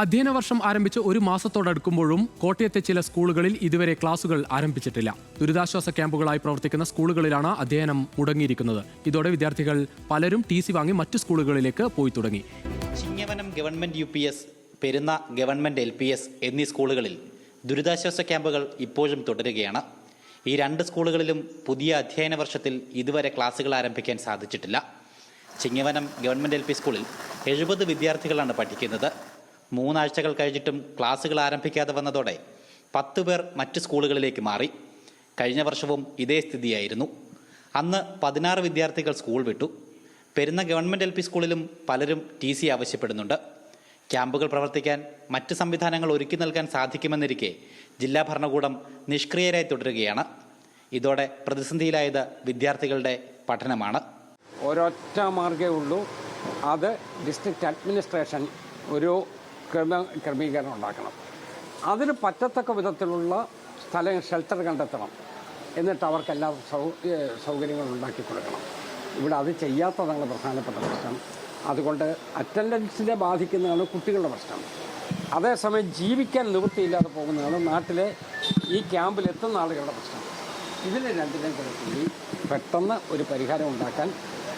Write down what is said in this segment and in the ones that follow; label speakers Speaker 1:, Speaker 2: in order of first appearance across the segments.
Speaker 1: അധ്യയന വർഷം ആരംഭിച്ച് ഒരു മാസത്തോടടുക്കുമ്പോഴും കോട്ടയത്തെ ചില സ്കൂളുകളിൽ ഇതുവരെ ക്ലാസുകൾ ആരംഭിച്ചിട്ടില്ല. ദുരിതാശ്വാസ ക്യാമ്പുകളായി പ്രവർത്തിക്കുന്ന സ്കൂളുകളിലാണ് അധ്യയനം മുടങ്ങിയിരിക്കുന്നത്. ഇതോടെ വിദ്യാർത്ഥികൾ പലരും ടി സി വാങ്ങി മറ്റു സ്കൂളുകളിലേക്ക് പോയി തുടങ്ങി.
Speaker 2: Chingavanam government U P S Perunna government L P S എന്നീ സ്കൂളുകളിൽ ദുരിതാശ്വാസ ക്യാമ്പുകൾ ഇപ്പോഴും തുടരുകയാണ്. ഈ രണ്ട് സ്കൂളുകളിലും പുതിയ അധ്യയന വർഷത്തിൽ ഇതുവരെ ക്ലാസുകൾ ആരംഭിക്കാൻ സാധിച്ചിട്ടില്ല. ചിങ്ങവനം ഗവൺമെന്റ് എൽ പി സ്കൂളിൽ എഴുപത് വിദ്യാർത്ഥികളാണ് പഠിക്കുന്നത്. മൂന്നാഴ്ചകൾ കഴിഞ്ഞിട്ടും ക്ലാസ്സുകൾ ആരംഭിക്കാതെ വന്നതോടെ പത്ത് പേർ മറ്റ് സ്കൂളുകളിലേക്ക് മാറി. കഴിഞ്ഞ വർഷവും ഇതേ സ്ഥിതിയായിരുന്നു. അന്ന് പതിനാറ് വിദ്യാർത്ഥികൾ സ്കൂൾ വിട്ടു. പെരുന്ന ഗവൺമെന്റ് എൽ പി സ്കൂളിലും പലരും ടി സി ആവശ്യപ്പെടുന്നുണ്ട്. ക്യാമ്പുകൾ പ്രവർത്തിക്കാൻ മറ്റ് സംവിധാനങ്ങൾ ഒരുക്കി നൽകാൻ സാധിക്കുമെന്നിരിക്കെ ജില്ലാ ഭരണകൂടം നിഷ്ക്രിയരായി തുടരുകയാണ്. ഇതോടെ പ്രതിസന്ധിയിലായത് വിദ്യാർത്ഥികളുടെ പഠനമാണ്.
Speaker 3: ഒരൊറ്റ മാർഗേ ഉള്ളൂ. അത് ഡിസ്ട്രിക്റ്റ് അഡ്മിനിസ്ട്രേഷൻ ഒരു ക്രമ ക്രമീകരണം ഉണ്ടാക്കണം. അതിന് പറ്റത്തക്ക വിധത്തിലുള്ള സ്ഥലം ഷെൽട്ടർ കണ്ടെത്തണം. എന്നിട്ട് അവർക്ക് എല്ലാ സൗ ഏഹ് സൗകര്യങ്ങളും ഉണ്ടാക്കി കൊടുക്കണം. ഇവിടെ അത് ചെയ്യാത്തതാണ് പ്രധാനപ്പെട്ട പ്രശ്നം. അതുകൊണ്ട് അറ്റൻഡൻസിനെ ബാധിക്കുന്നതാണ് കുട്ടികളുടെ പ്രശ്നം. അതേസമയം ജീവിക്കാൻ നിവൃത്തിയില്ലാതെ പോകുന്നതാണ് നാട്ടിലെ ഈ ക്യാമ്പിലെത്തുന്ന ആളുകളുടെ പ്രശ്നം. ഇതിന് രണ്ടിനും കൂടി പെട്ടെന്ന് ഒരു പരിഹാരം ഉണ്ടാക്കാൻ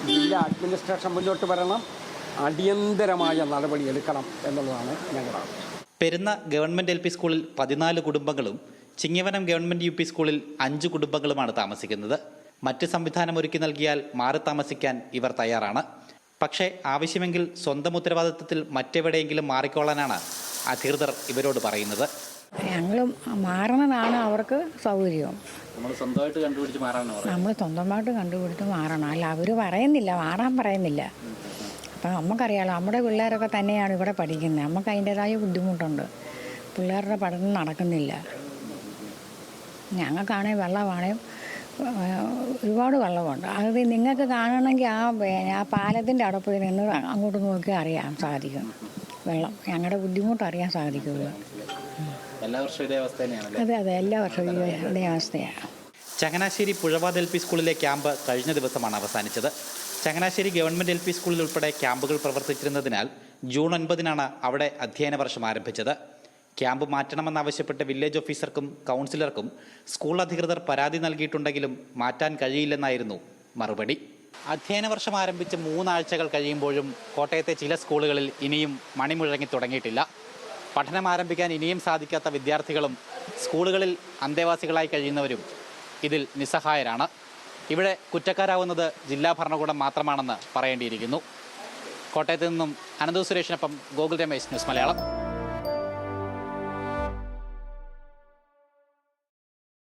Speaker 3: ജില്ലാ അഡ്മിനിസ്ട്രേഷൻ മുന്നോട്ട് വരണം. അടിയന്തരമായ നടപടി എടുക്കണം എന്നുള്ളതാണ് ഞങ്ങളുടെ ആവശ്യം.
Speaker 2: പെരുന്ന ഗവൺമെന്റ് എൽ പി സ്കൂളിൽ പതിനാല് കുടുംബങ്ങളും ചിങ്ങവനം ഗവൺമെന്റ് യു പി സ്കൂളിൽ അഞ്ച് കുടുംബങ്ങളുമാണ് താമസിക്കുന്നത്. മറ്റ് സംവിധാനം ഒരുക്കി നൽകിയാൽ മാറി താമസിക്കാൻ ഇവർ തയ്യാറാണ്. പക്ഷേ ആവശ്യമെങ്കിൽ സ്വന്തം ഉത്തരവാദിത്തത്തിൽ മറ്റെവിടെയെങ്കിലും മാറിക്കോളാനാണ് അധികൃതർ ഇവരോട് പറയുന്നത്.
Speaker 4: ഞങ്ങൾ മാറണതാണ് അവർക്ക് സൗകര്യം.
Speaker 2: നമ്മൾ സ്വന്തമായിട്ട് കണ്ടുപിടിച്ച് മാറാനാണ്
Speaker 4: നമ്മൾ സ്വന്തമായിട്ട് കണ്ടുപിടിച്ച് മാറണം. അല്ല അവർ പറയുന്നില്ല മാറാൻ പറയുന്നില്ല. അപ്പം നമുക്കറിയാലോ നമ്മുടെ പിള്ളേരൊക്കെ തന്നെയാണ് ഇവിടെ പഠിക്കുന്നത്. നമുക്ക് അതിന്റെതായ ബുദ്ധിമുട്ടുണ്ട്. പിള്ളേരുടെ പഠനം നടക്കുന്നില്ല. ഞങ്ങൾക്കാണെങ്കിൽ വെള്ളമാണെങ്കിൽ ഒരുപാട് വെള്ളമുണ്ട്. അത് നിങ്ങൾക്ക് കാണണമെങ്കിൽ ആ പിന്നെ ആ പാലത്തിന്റെ അവിടെ പോയി നിന്ന് അങ്ങോട്ട് നോക്കി അറിയാൻ സാധിക്കും. വെള്ളം ഞങ്ങളുടെ ബുദ്ധിമുട്ട് അറിയാൻ സാധിക്കുള്ളൂ.
Speaker 2: എല്ലാ വർഷവും ഇതേ അവസ്ഥ തന്നെയാണ്
Speaker 4: അതെ അതെ എല്ലാ വർഷവും ഇതേ അവസ്ഥയാണ്.
Speaker 2: ചങ്ങനാശ്ശേരി പുഴവാതൽ പി സ്കൂളിലെ ക്യാമ്പ് കഴിഞ്ഞ ദിവസമാണ് അവസാനിച്ചത്. ചങ്ങനാശ്ശേരി ഗവൺമെന്റ് എൽ പി സ്കൂളിൽ ഉൾപ്പെടെ ക്യാമ്പുകൾ പ്രവർത്തിച്ചിരുന്നതിനാൽ ജൂൺ ഒൻപതിനാണ് അവിടെ അധ്യയന വർഷം ആരംഭിച്ചത്. ക്യാമ്പ് മാറ്റണമെന്നാവശ്യപ്പെട്ട് വില്ലേജ് ഓഫീസർക്കും കൗൺസിലർക്കും സ്കൂൾ അധികൃതർ പരാതി നൽകിയിട്ടുണ്ടെങ്കിലും മാറ്റാൻ കഴിയില്ലെന്നായിരുന്നു മറുപടി. അധ്യയന വർഷം ആരംഭിച്ച് മൂന്നാഴ്ചകൾ കഴിയുമ്പോഴും കോട്ടയത്തെ ചില സ്കൂളുകളിൽ ഇനിയും മണിമുഴങ്ങി തുടങ്ങിയിട്ടില്ല. പഠനം ആരംഭിക്കാൻ ഇനിയും സാധിക്കാത്ത വിദ്യാർത്ഥികളും സ്കൂളുകളിൽ അന്തേവാസികളായി കഴിയുന്നവരും ഇതിൽ നിസ്സഹായരാണ്. ഇവിടെ കുറ്റക്കാരാവുന്നത് ജില്ലാ ഭരണകൂടം മാത്രമാണെന്ന് പറയേണ്ടിയിരിക്കുന്നു. കോട്ടയത്ത് നിന്നും അനന്ത സുരേഷിനൊപ്പം ഗോകുൽ രമേശ് ന്യൂസ് മലയാളം.